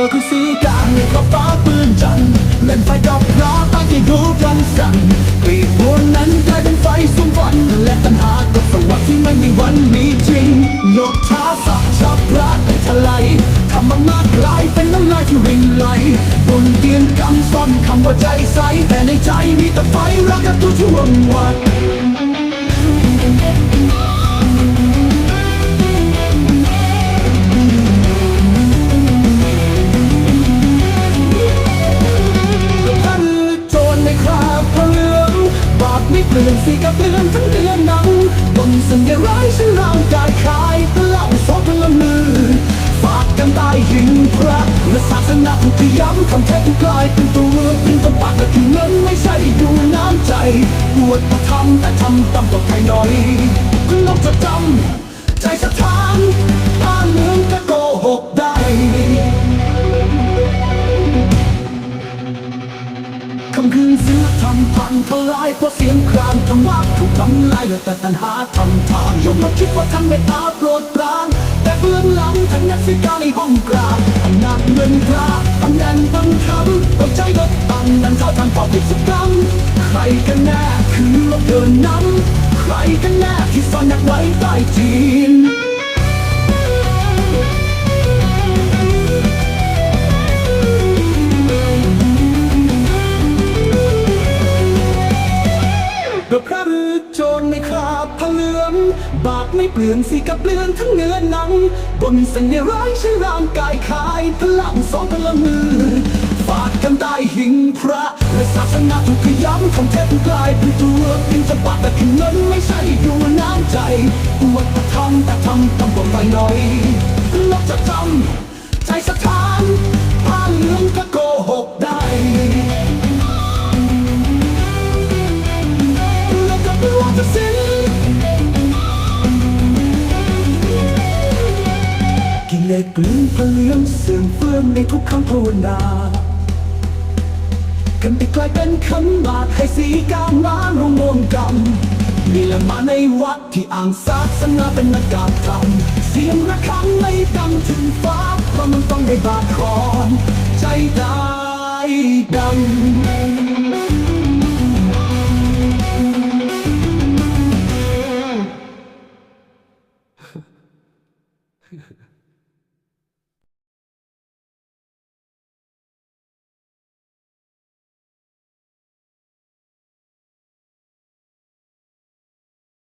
อคือสีกลางเหนือฟ้าปืนจันเล่นไฟดอกร้อตั้งที่ดูพลันสั่นปีบวนนั้นกลายเป็นไฟสุ่มวัน และตัณหากับสว่าที่ไม่มีวันมีจริงยกท้าสับชับรักในทะเลทำมันมากลายเป็นน้ำลายที่รินไหลบนเตียงกำซ่อนคำว่าใจใสแต่ในใจมีแต่ไฟรักกับตัวช่วงวัน เปลือนสีกับเลือนทั้งเดือนหนังบนสัญร้ายฉันร่างกายคลายเปล่าสองพลมือ ฝากกันตายหิงพระและศาสนาที่ย้ำคำแท้ถูกกลายเป็นตัวเป็นตัวปากและถึงเงินไม่ใช่อยู่น้ำใจปวดประทำแต่ทำต่ำกว่าใครหน่อย ทลายเพราะเสียงครางทำว่าถูกทำลายเหลือแต่ตัณหาทำทางยมมาคิดว่าท่านเมตตาโปรดปราน แต่เบื้องหลังท่านนักสิกาในห้องกราบอำนาจเงินตราตำแหน่งบังคับหัวใจลดตังนั้นเท่าทางความผิดสักครั้งใครกันแน่คือรถเดินนำใครกันแน่ที่ซ่อนนักไว้ใต้จีน บาปไม่เปลืองสีกับเปลืองทั้งเนื้อหนัง บนสัญร้ายใช้ร่างกายคายพลังสองพลังมือ ฝากกันได้หิงพระ และศาสนาถูกขย้ำของเทพกลายเป็นตัวเป็นจะบาปแต่คือเงินไม่ใช่อยู่น้ำใจอวดประทำแต่ทำตำบลไปหน่อย กิเลสกลืนเพลืองเสื่อมเฟื่องในทุกคำภาวนากันไปกลายเป็นคำบาดให้สีกามมารวมรวมกรรมนี่และมาในวัดที่อ่างศาสนาเป็นนักการทำเสียงระฆังไม่ดังถึงฟ้าเพราะมันต้องได้บาดคอนใจได้ดังๆ